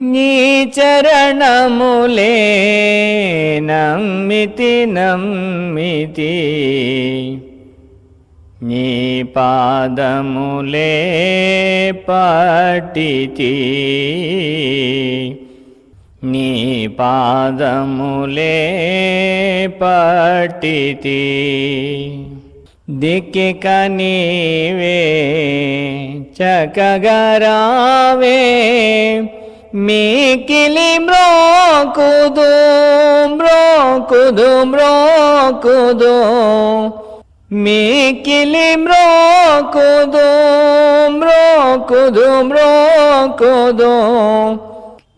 నీ చరణములే నమ్మితి నమ్మితి. నీ పాదములే పటితి నీ పాదములే పటితి దిక్కిక నీవే చకగరావే మీకిలి మ్రోకుదు మ్రోకుదు మ్రోకుదు. మీకిలి మ్రోకుదు మ్రోకుదు మ్రోకుదు.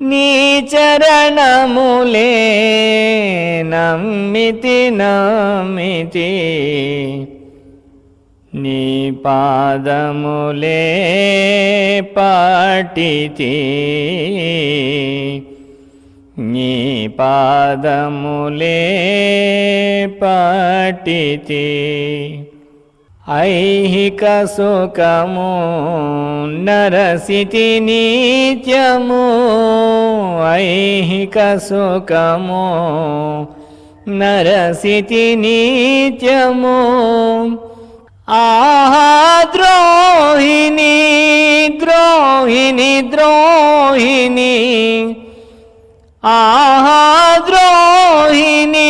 నీ చరణములే నమ్మితి నమ్మితి. నీ పాదములే పాటితి. నీ పాదములే పాటితి. ఐహిక సుఖము నరసితి నిత్యము. ఐహిక సుఖము నరసితి నిత్యము. આહા દ્રોહિણી દ્રોહિણી દ્રોહિણી આહા દ્રોહિણી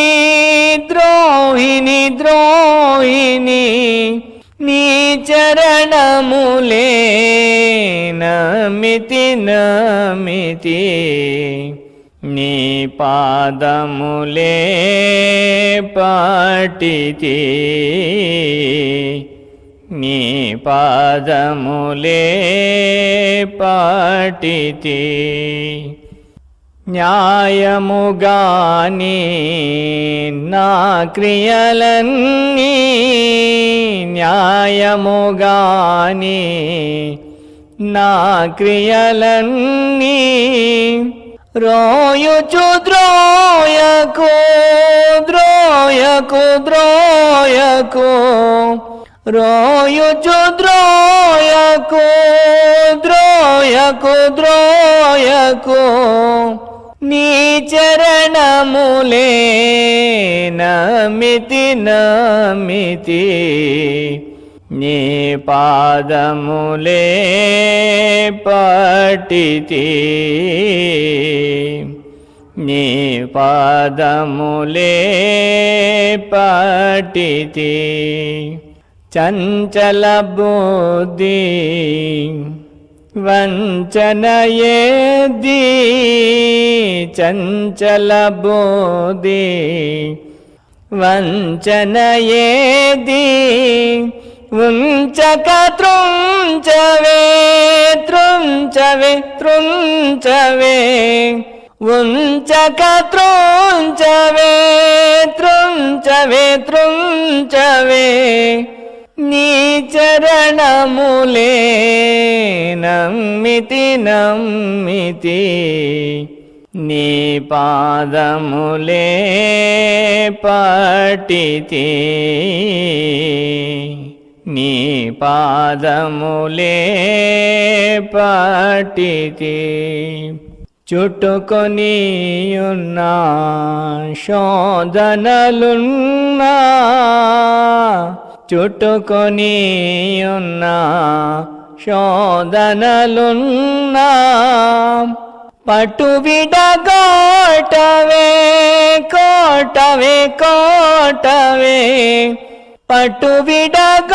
દ્રોહિણી દ્રોહિણી નીચરણ મૂલે નમિતિ નમિતિ నీ పాదములే పాటితి. నీ పాదములే పాటితి. న్యాయముగాని నా క్రియలన్నీ న్యాయముగాని నా క్రియలన్నీ రోయుచు ద్రోయకు ద్రోయకు ద్రోయకు. రోయుచు ద్రోయకు ద్రోయకు ద్రోయకు. నీ చరణములే నమితి నమితి. నీ పాదములే పటితి నీ పాదములే పటితి చంచల బుద్ధి వంచనయేది చంచల బుద్ధి వంచనయేది ఉంచక త్రుంచవే త్రుంచవే త్రుంచవే ఉంచక త్రుంచవే త్రుంచవే త్రుంచవే నీ చరణములే నమ్మితి నమ్మితి. నీ పాదములే పటితే నీ పాదములే పటితి చుట్టుకొని ఉన్న శోధనలున్నా చుట్టుకొని ఉన్న శోధనలున్నా పట్టు విడగోటవే కోటవే కోటవే పట్టు విడగోటవే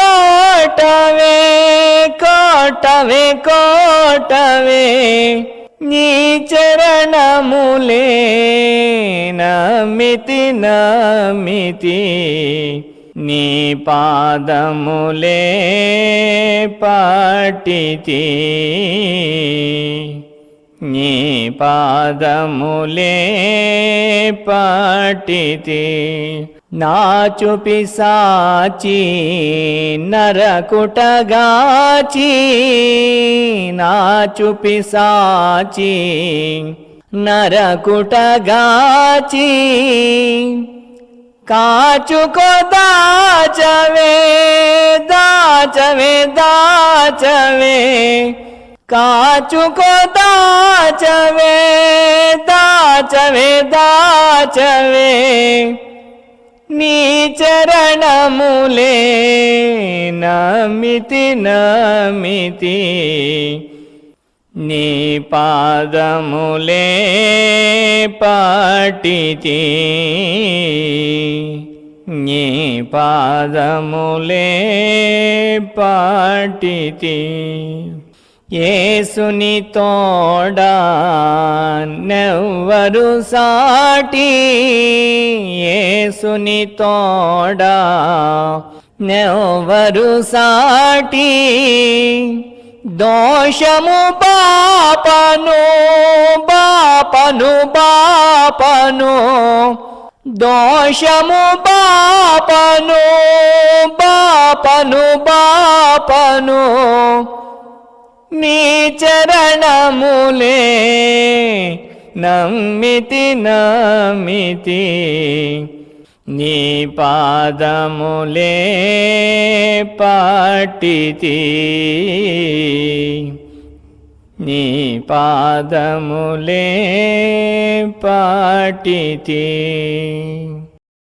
కోటవే కోటవే నీ చరణములే నమితి నమితి నీ పాదములే పాటితి. నీ పాదములే పాటితి. నా చూపి సాచి నరకుటగాచి నా చూపి సాచి నరకుటగాచి. కాచుకో దాచవే దాచవే దాచవే. కాచుకో దాచవే దాచవే దాచవే. నీ చరణములే నమితి నమితి. నీ పాదములే పాటితి. నీ పాదములే పాటితి. ఏసుని తోడా నెవ్వరు సాటి ఏసుని తోడా నెవ్వరు సాటి. దోషము బాపను బాపను బాపను దోషము బాపను బాపను బాపను నీ చరణములే నమ్మితి నమ్మితి. నీ పాదములే పాటితి. నీ పాదములే పాటితి.